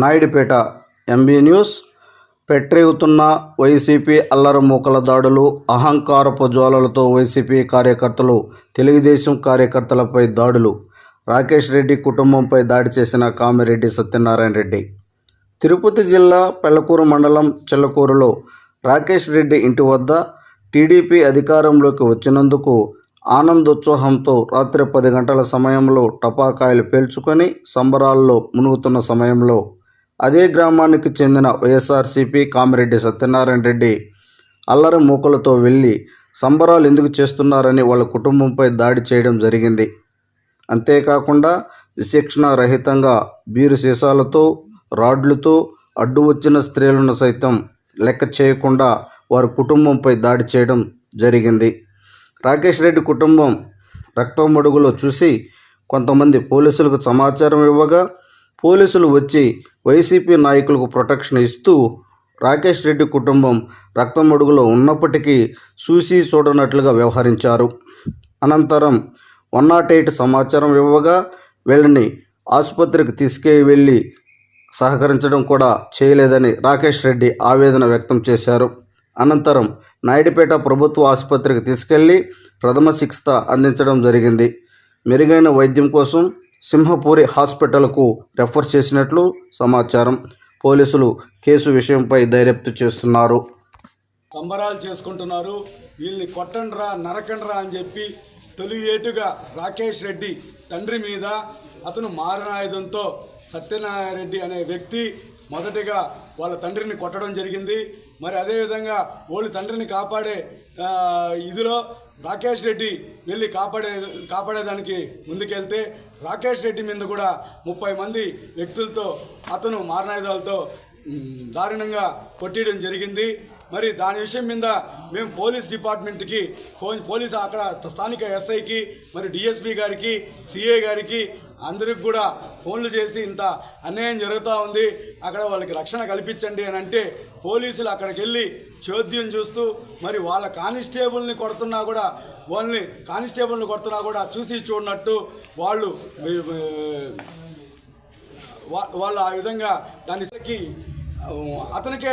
Naidupeta MB news. పెట్టరేగుతున్న YCP అల్లరి మూకల దాడులు అహంకారపు జ్వాలలతో వైసీపీ కార్యకర్తలు తెలుగుదేశం కార్యకర్తలపై దాడులు. రాకేష్ రెడ్డి కుటుంబంపై దాడి చేసిన కామిరెడ్డి సత్యనారాయణ రెడ్డి. తిరుపతి జిల్లా పెళ్ళకూరు మండలం చెల్లకూరులో రాకేష్ రెడ్డి ఇంటి వద్ద టీడీపీ అధికారంలోకి వచ్చినందుకు ఆనందోత్సాహంతో రాత్రి పది గంటల సమయంలో టపాకాయలు పేల్చుకొని సంబరాల్లో మునుగుతున్న సమయంలో అదే గ్రామానికి చెందిన వైఎస్ఆర్సీపీ కామిరెడ్డి సత్యనారాయణ రెడ్డి అల్లరి మూకలతో వెళ్ళి సంబరాలు ఎందుకు చేస్తున్నారని వాళ్ళ కుటుంబంపై దాడి చేయడం జరిగింది. అంతేకాకుండా విశిక్షణ రహితంగా బీరు సీసాలతో రాడ్లతో అడ్డు వచ్చిన స్త్రీలను సైతం లెక్క చేయకుండా వారి కుటుంబంపై దాడి చేయడం జరిగింది. రాకేష్ రెడ్డి కుటుంబం రక్తం మడుగులో చూసి కొంతమంది పోలీసులకు సమాచారం ఇవ్వగా పోలీసులు వచ్చి వైసీపీ నాయకులకు ప్రొటెక్షన్ ఇస్తూ రాకేష్ రెడ్డి కుటుంబం రక్తమడుగులో ఉన్నప్పటికీ చూసి చూడనట్లుగా వ్యవహరించారు. అనంతరం వన్ నాట్ ఎయిట్ సమాచారం ఇవ్వగా వీళ్ళని ఆసుపత్రికి తీసుకెళ్ళి సహకరించడం కూడా చేయలేదని రాకేష్ రెడ్డి ఆవేదన వ్యక్తం చేశారు. అనంతరం నాయుడుపేట ప్రభుత్వ ఆసుపత్రికి తీసుకెళ్ళి ప్రథమ చికిత్స అందించడం జరిగింది. మెరుగైన వైద్యం కోసం సింహపూరి హాస్పిటల్కు రెఫర్ చేసినట్లు సమాచారం. పోలీసులు కేసు విషయంపై దర్యాప్తు చేస్తున్నారు. సంబరాలు చేసుకుంటున్నారు. వీళ్ళని కొట్టండ్రా నరకండ్రా అని చెప్పి తొలి ఏటుగా రాకేష్ రెడ్డి తండ్రి మీద అతను మారణాయుధంతో సత్యనారాయణ రెడ్డి అనే వ్యక్తి మొదటిగా వాళ్ళ తండ్రిని కొట్టడం జరిగింది. మరి అదేవిధంగా వాళ్ళు తండ్రిని కాపాడే ఇదిలో రాకేష్ రెడ్డి వెళ్ళి కాపాడే కాపాడేదానికి ముందుకెళ్తే రాకేష్ రెడ్డి మీద కూడా ముప్పై మంది వ్యక్తులతో అతను మారణాయుధాలతో దారుణంగా కొట్టేయడం జరిగింది. మరి దాని విషయం మీద మేము పోలీస్ డిపార్ట్మెంట్కి ఫోన్ పోలీస్ అక్కడ స్థానిక ఎస్ఐకి మరి డిఎస్పి గారికి సిఏ గారికి అందరికి కూడా ఫోన్లు చేసి ఇంత అన్యాయం జరుగుతూ ఉంది అక్కడ వాళ్ళకి రక్షణ కల్పించండి అని అంటే పోలీసులు అక్కడికి వెళ్ళి చోద్యం చూస్తూ మరి వాళ్ళ కానిస్టేబుల్ని కొడుతున్నా కూడా వాళ్ళని కానిస్టేబుల్ని కొడుతున్నా కూడా చూసి చూడనట్టు వాళ్ళు వా- వాళ్ళు ఆ విధంగా దానికి అతనికే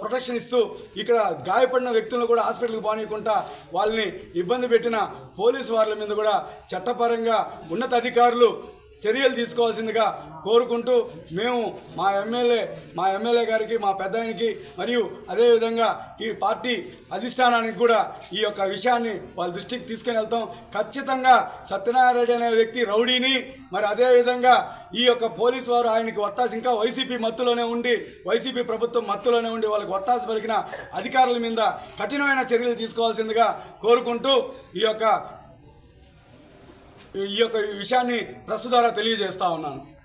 ప్రొటెక్షన్ ఇస్తూ ఇక్కడ గాయపడిన వ్యక్తులను కూడా హాస్పిటల్కి పోనీయకుండా వాళ్ళని ఇబ్బంది పెట్టిన పోలీసు వాళ్ళ మీద కూడా చట్టపరంగా ఉన్నతాధికారులు చర్యలు తీసుకోవాల్సిందిగా కోరుకుంటూ మేము మా ఎమ్మెల్యే మా ఎమ్మెల్యే గారికి మా పెద్ద ఆయనకి మరియు అదేవిధంగా ఈ పార్టీ అధిష్టానానికి కూడా ఈ యొక్క విషయాన్ని వాళ్ళ దృష్టికి తీసుకుని వెళ్తాం. ఖచ్చితంగా సత్యనారాయణ అనే వ్యక్తి రౌడీని మరి అదేవిధంగా ఈ యొక్క పోలీసు వారు ఆయనకి ఒత్తాసు ఇంకా వైసీపీ మత్తులోనే ఉండి వైసీపీ ప్రభుత్వం మత్తులోనే ఉండి వాళ్ళకి ఒత్తాసు పలికిన అధికారుల మీద కఠినమైన చర్యలు తీసుకోవాల్సిందిగా కోరుకుంటూ ఈ యొక్క ఈ యొక్క విషయాన్ని ప్రెస్ ద్వారా తెలియజేస్తా ఉన్నాను.